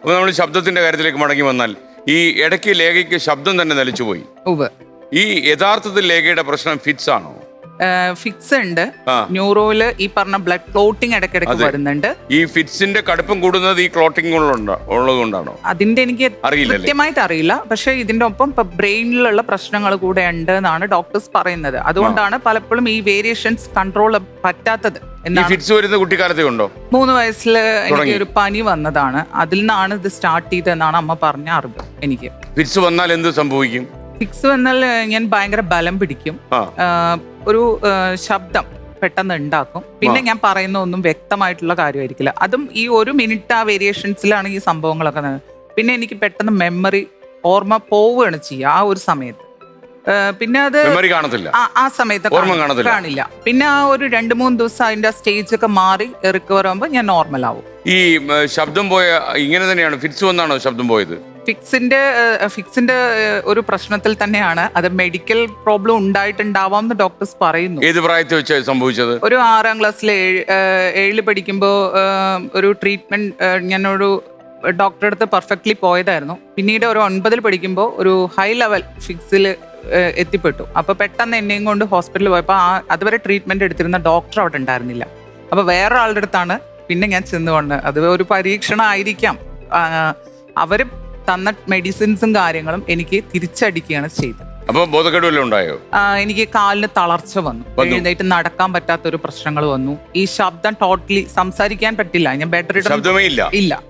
അപ്പോൾ നമ്മൾ ശബ്ദത്തിന്റെ കാര്യത്തിലേക്ക് മടങ്ങി വന്നാൽ ഈ ഇടയ്ക്ക് ലേഖയ്ക്ക് ശബ്ദം തന്നെ നിലച്ചുപോയി. ഈ യഥാർത്ഥത്തിൽ ലേഖയുടെ പ്രശ്നം ഫിറ്റ്സ് ആണോ ഫിക്സ് ഉണ്ട്. ന്യൂറോയിൽ ഈ പറഞ്ഞ ബ്ലഡ് ക്ലോട്ടിംഗ് ഇടയ്ക്കിടയ്ക്ക് വരുന്നുണ്ട്. ഈ ഫിറ്റ്സിന്റെ കടുപ്പം കൂടുന്നത് ഈ ക്ലോട്ടിംഗ് ഉള്ളതുകൊണ്ടാണോ? അതിന്റെ എനിക്ക്? കൃത്യമായിട്ട് അറിയില്ല. പക്ഷേ ഇതിന്റെ ഒപ്പം ബ്രെയിനിലുള്ള പ്രശ്നങ്ങൾ കൂടെ ഉണ്ട് എന്നാണ് ഡോക്ടേഴ്സ് പറയുന്നത്. അതുകൊണ്ടാണ് പലപ്പോഴും ഈ വേരിയേഷൻസ് കൺട്രോൾ പറ്റാത്തത് ഫിറ്റ്സ് വരുന്ന കുട്ടിക്കാലത്തെ ഉണ്ടോ മൂന്ന് വയസ്സിൽ എനിക്ക് ഒരു പനി വന്നതാണ്. അതിൽ നിന്നാണ് ഇത് സ്റ്റാർട്ട് ചെയ്തതെന്നാണ് അമ്മ പറഞ്ഞ അറിവ് എനിക്ക്. ഫിറ്റ്സ് വന്നാൽ എന്ത് സംഭവിക്കും? ഫിക്സ് വന്നാൽ ഞാൻ ഭയങ്കര ബലം പിടിക്കും. ആ. ഒരു ആ, ശബ്ദം പെട്ടെന്ന് ഉണ്ടാക്കും. പിന്നെ ഞാൻ പറയുന്ന ഒന്നും വ്യക്തമായിട്ടുള്ള കാര്യമായിരിക്കില്ല. അതും ഈ ഒരു മിനിറ്റ് ആ വേരിയേഷൻസിലാണ് ഈ സംഭവങ്ങളൊക്കെ നടക്കുന്നത്. പിന്നെ എനിക്ക് പെട്ടെന്ന് മെമ്മറി ഓർമ്മ പോവുകയാണ് ചെയ്യുക ആ ഒരു സമയത്ത്. ആ, പിന്നെ അത് മെമ്മറി കാണത്തില്ല. ആ- ആ സമയത്ത് ഓർമ്മ കാണില്ല. കാണത്തില്ല. കാണില്ല. പിന്നെ ആ ഒരു രണ്ട് മൂന്ന് ദിവസം അതിന്റെ സ്റ്റേജ് ഒക്കെ മാറി റിക്കവർ ആകുമ്പോൾ ഞാൻ നോർമൽ ആവും. ഈ ഉം, ശബ്ദം പോയ ഇങ്ങനെ തന്നെയാണ് ഫിറ്റ്സ് വന്നാണോ ശബ്ദം പോയത്? ഫിക്സിന്റെ ഫിക്സിന്റെ ഒരു പ്രശ്നത്തിൽ തന്നെയാണ് അത് മെഡിക്കൽ പ്രോബ്ലം ഉണ്ടായിട്ടുണ്ടാവാം എന്ന് ഡോക്ടേഴ്സ് പറയുന്നു. ഏത് പ്രായത്തിൽ വെച്ച് സംഭവിച്ചത്? ഒരു ആറാം ക്ലാസ്സിൽ ഏഴ് ഏഴിൽ പഠിക്കുമ്പോൾ ഒരു ട്രീറ്റ്മെന്റ് ഞാനൊരു ഡോക്ടറെ അടുത്ത് പെർഫെക്റ്റ്ലി പോയതായിരുന്നു. പിന്നീട് ഒരു ഒൻപതിൽ പഠിക്കുമ്പോൾ ഒരു ഹൈ ലെവൽ ഫിക്സിൽ എത്തിപ്പെട്ടു. അപ്പൊ പെട്ടെന്ന് എന്നെയും കൊണ്ട് ഹോസ്പിറ്റലിൽ പോയപ്പോൾ ആ അതുവരെ ട്രീറ്റ്മെന്റ് എടുത്തിരുന്ന ഡോക്ടർ അവിടെ ഉണ്ടായിരുന്നില്ല. അപ്പൊ വേറൊരാളുടെ ആളുടെ അടുത്താണ് പിന്നെ ഞാൻ ചെന്ന് വന്നത് അത് ഒരു പരീക്ഷണം ആയിരിക്കാം ആ, അവർ തന്ന മെഡിസിൻസും കാര്യങ്ങളും എനിക്ക് തിരിച്ചടിക്കുകയാണ് ചെയ്തത്. അപ്പൊ ബോധക്കേട് വല്ലതും ഉണ്ടായോ? ആ, എനിക്ക് കാലിന് തളർച്ച വന്നു. വന്നു. എഴുന്നേറ്റ് നടക്കാൻ പറ്റാത്ത ഒരു പ്രശ്നങ്ങൾ വന്നു. ഈ ശബ്ദം ടോട്ടലി സംസാരിക്കാൻ പറ്റില്ല. ഞാൻ ബെഡ് ശബ്ദമേ ഇല്ല. ഇല്ല.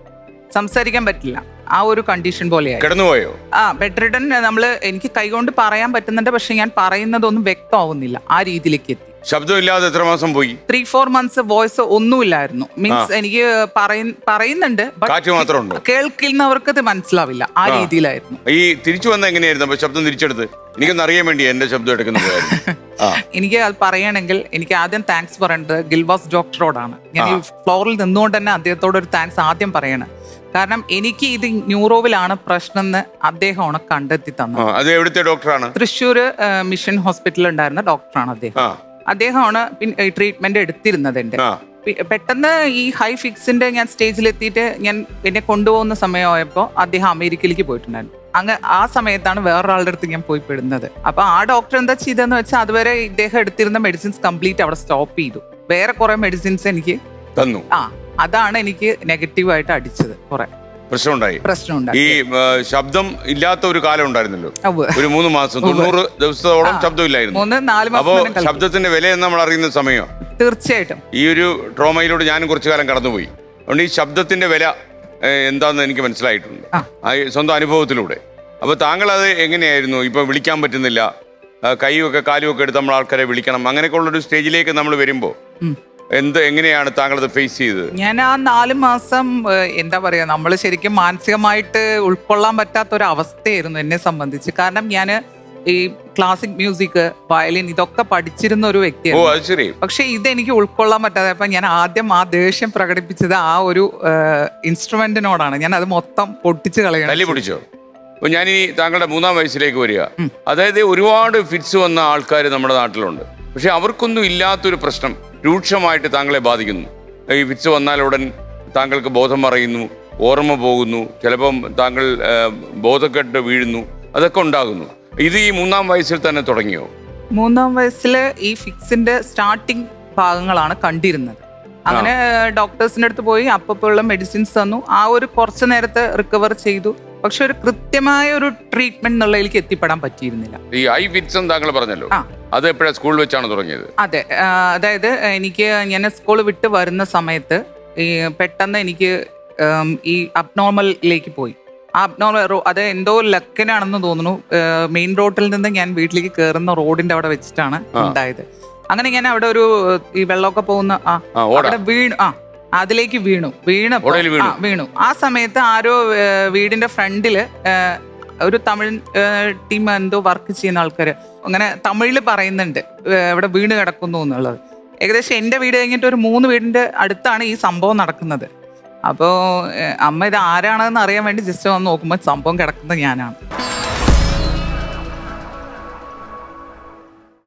സംസാരിക്കാൻ പറ്റില്ല. ആ ഒരു കണ്ടീഷൻ പോലെയായി. കിടന്നുപോയോ? ആ ബെഡ് റിഡൻ നമ്മൾ എനിക്ക് കൈകൊണ്ട് പറയാൻ പറ്റുന്നുണ്ട് പക്ഷെ ഞാൻ പറയുന്നതൊന്നും വ്യക്തമാവുന്നില്ല. ആ രീതിയിലേക്ക് എത്തി. ശബ്ദമില്ലാതെ എത്ര മാസം പോയി? ത്രീ ഫോർ മന്ത്സ് വോയിസ് ഒന്നുമില്ലായിരുന്നു. മീൻസ് എനിക്ക് പറയ- പറയുന്നുണ്ട് കാറ്റ് മാത്രമുണ്ട്? കേൾക്കുന്നവർക്ക് അത് മനസ്സിലാവില്ല. ആ രീതിയിലായിരുന്നു. ഈ തിരിച്ചു വന്ന എങ്ങനെയായിരുന്നു? അപ്പൊ ശബ്ദം തിരിച്ചെടുത്ത്. എനിക്കൊന്ന് അറിയാൻ വേണ്ടി എന്റെ ശബ്ദം എടുക്കുന്നത് ആ. എനിക്ക് അത് പറയണമെങ്കിൽ എനിക്ക് ആദ്യം താങ്ക്സ് പറയേണ്ടത് ഗിൽവാസ് ഡോക്ടറോടാണ്. ഞാൻ ഈ ഫ്ലോറിൽ നിന്നുകൊണ്ട് തന്നെ അദ്ദേഹത്തോട് ഒരു താങ്ക്സ് ആദ്യം പറയണം. കാരണം എനിക്ക് ഇത് ന്യൂറോവിലാണ് പ്രശ്നം എന്ന് അദ്ദേഹമാണ് കണ്ടെത്തി തന്നത്. അത് എവിടുത്തെ ഡോക്ടറാണ്? തൃശ്ശൂർ മിഷൻ ഹോസ്പിറ്റലിൽ ഉണ്ടായിരുന്ന ഡോക്ടറാണ് അദ്ദേഹം. അദ്ദേഹമാണ് ട്രീറ്റ്മെന്റ് എടുത്തിരുന്നത് എന്റെ. പെട്ടെന്ന് ഈ ഹൈ ഫിക്സിന്റെ ഞാൻ സ്റ്റേജിലെത്തിയിട്ട് ഞാൻ എന്നെ കൊണ്ടുപോകുന്ന സമയമായപ്പോൾ അദ്ദേഹം അമേരിക്കയിലേക്ക് പോയിട്ടുണ്ടായിരുന്നു. അങ്ങ് ആ സമയത്താണ് വേറൊരാളുടെ അടുത്ത് ഞാൻ പോയി പെടുന്നത്. അപ്പൊ ആ ഡോക്ടർ എന്താ ചെയ്തതെന്ന് വെച്ചാൽ അതുവരെ ഇദ്ദേഹം എടുത്തിരുന്ന മെഡിസിൻസ് കംപ്ലീറ്റ് അവിടെ സ്റ്റോപ്പ് ചെയ്തു. വേറെ കുറെ മെഡിസിൻസ് എനിക്ക് തന്നു. ആ അതാണ് എനിക്ക് നെഗറ്റീവായിട്ട് അടിച്ചത് കുറെ. പ്രശ്നമുണ്ടായി. ഈ ആ, ശബ്ദം ഇല്ലാത്ത ഒരു കാലം ഉണ്ടായിരുന്നല്ലോ. ഉവ്വ്. ഒരു മൂന്ന് മാസം തൊണ്ണൂറ് ദിവസത്തോളം ശബ്ദമില്ലായിരുന്നു. മൂന്ന് നാല് അപ്പോ മാസം വരെ ശബ്ദത്തിന്റെ വില എന്ന് നമ്മൾ അറിയുന്ന സമയം തീർച്ചയായിട്ടും. ഈ ഒരു ട്രോമയിലൂടെ ഞാനും കുറച്ചു കാലം കടന്നുപോയി. അതുകൊണ്ട് ഈ ശബ്ദത്തിന്റെ വില ഏഹ്, എന്താണെന്ന് എനിക്ക് മനസ്സിലായിട്ടുണ്ട്. ആ. ആ ഈ സ്വന്തം അനുഭവത്തിലൂടെ. അപ്പൊ താങ്കൾ അത് എങ്ങനെയായിരുന്നു? ഇപ്പൊ വിളിക്കാൻ പറ്റുന്നില്ല. ആ, കൈയൊക്കെ കാലുമൊക്കെ എടുത്ത് നമ്മൾ ആൾക്കാരെ വിളിക്കണം. അങ്ങനെയൊക്കെ ഉള്ളൊരു സ്റ്റേജിലേക്ക് നമ്മൾ വരുമ്പോൾ ഉം. എന്ത് എങ്ങനെയാണ് താങ്കൾ അത് ഫേസ് ചെയ്തത്? ഞാൻ ആ നാല് മാസം എന്താ പറയാ നമ്മൾ ശരിക്കും മാനസികമായിട്ട് ഉൾക്കൊള്ളാൻ പറ്റാത്ത ഒരു അവസ്ഥയായിരുന്നു എന്നെ സംബന്ധിച്ച്. കാരണം ഞാൻ ഈ ക്ലാസിക് മ്യൂസിക് വയലിൻ ഇതൊക്കെ പഠിച്ചിരുന്ന ഒരു വ്യക്തിയാണ് പക്ഷെ ഇതെനിക്ക് ഉൾക്കൊള്ളാൻ പറ്റാതെ അപ്പൊ ഞാൻ ആദ്യം ആ ദേഷ്യം പ്രകടിപ്പിച്ചത് ആ ഒരു ഇൻസ്ട്രുമെന്റിനോടാണ് ഞാൻ അത് മൊത്തം പൊട്ടിച്ച് കളയണം ഞാനിനി താങ്കളുടെ മൂന്നാം വയസ്സിലേക്ക് വരിക. അതായത് ഒരുപാട് ഫിറ്റ്സ് വന്ന ആൾക്കാർ നമ്മുടെ നാട്ടിലുണ്ട്. പക്ഷെ അവർക്കൊന്നും ഇല്ലാത്തൊരു പ്രശ്നം രൂക്ഷമായിട്ട് താങ്കളെ ബാധിക്കുന്നു. ഈ വിച്ച് വന്നാലുടൻ താങ്കൾക്ക് ബോധം മറയുന്നു ഓർമ്മ പോകുന്നു ചിലപ്പം താങ്കൾ ബോധക്കെട്ട് വീഴുന്നു അതൊക്കെ ഉണ്ടാകുന്നു. ഇത് ഈ മൂന്നാം വയസ്സിൽ തന്നെ തുടങ്ങിയോ? മൂന്നാം വയസ്സിൽ ഈ ഫിക്സിന്റെ സ്റ്റാർട്ടിങ് ഭാഗങ്ങളാണ് കണ്ടിരുന്നത്. അങ്ങനെ ഡോക്ടേഴ്സിന്റെ അടുത്ത് പോയി അപ്പപ്പോഴുള്ള മെഡിസിൻസ് തന്നു. ആ ഒരു കുറച്ച് നേരത്തെ റിക്കവർ ചെയ്തു. പക്ഷെ ഒരു കൃത്യമായ ഒരു ട്രീറ്റ്മെന്റ് എന്നുള്ളതിലേക്ക് എത്തിപ്പെടാൻ പറ്റിയിരുന്നില്ല. ഈ ഐ ഫിറ്റ്സ് താങ്കൾ പറഞ്ഞല്ലോ. അത് എപ്പോഴാണ് സ്കൂളിൽ വെച്ചാണ് തുടങ്ങിയത്? അതെ. അതായത് എനിക്ക് ഞാൻ സ്കൂൾ വിട്ട് വരുന്ന സമയത്ത് ഈ പെട്ടെന്ന് എനിക്ക് ഈ അബ്നോർമലിലേക്ക് പോയി. ആ അബ്നോർമൽ അത് എന്തോ ലക്കനാണെന്ന് തോന്നുന്നു. മെയിൻ റോഡിൽ നിന്ന് ഞാൻ വീട്ടിലേക്ക് കയറുന്ന റോഡിന്റെ അവിടെ വെച്ചിട്ടാണ് ഉണ്ടായത്. അങ്ങനെ ഇങ്ങനെ അവിടെ ഒരു ഈ വെള്ളമൊക്കെ പോകുന്ന ആ ആ ഓടാ. അവിടെ വീണു ആ അതിലേക്ക് വീണു. വീണപ്പോ ഓടയിൽ വീണു. ആ, വീണു. ആ സമയത്ത് ആരോ ഏ, വീടിന്റെ ഫ്രണ്ടിൽ ഏ, ഒരു തമിഴ് ടീം എന്തോ വർക്ക് ചെയ്യുന്ന ആൾക്കാര്. അങ്ങനെ തമിഴിൽ പറയുന്നുണ്ട് ഏ, ഇവിടെ വീണ് കിടക്കുന്നു എന്നുള്ളത്. ഏകദേശം എന്റെ വീട് കഴിഞ്ഞിട്ട് ഒരു മൂന്ന് വീടിന്റെ അടുത്താണ് ഈ സംഭവം നടക്കുന്നത്. അപ്പോൾ അമ്മ ഇത് ആരാണെന്ന് അറിയാൻ വേണ്ടി ജസ്റ്റ് വന്ന് നോക്കുമ്പോൾ സംഭവം കിടക്കുന്നത് ഞാനാണ്.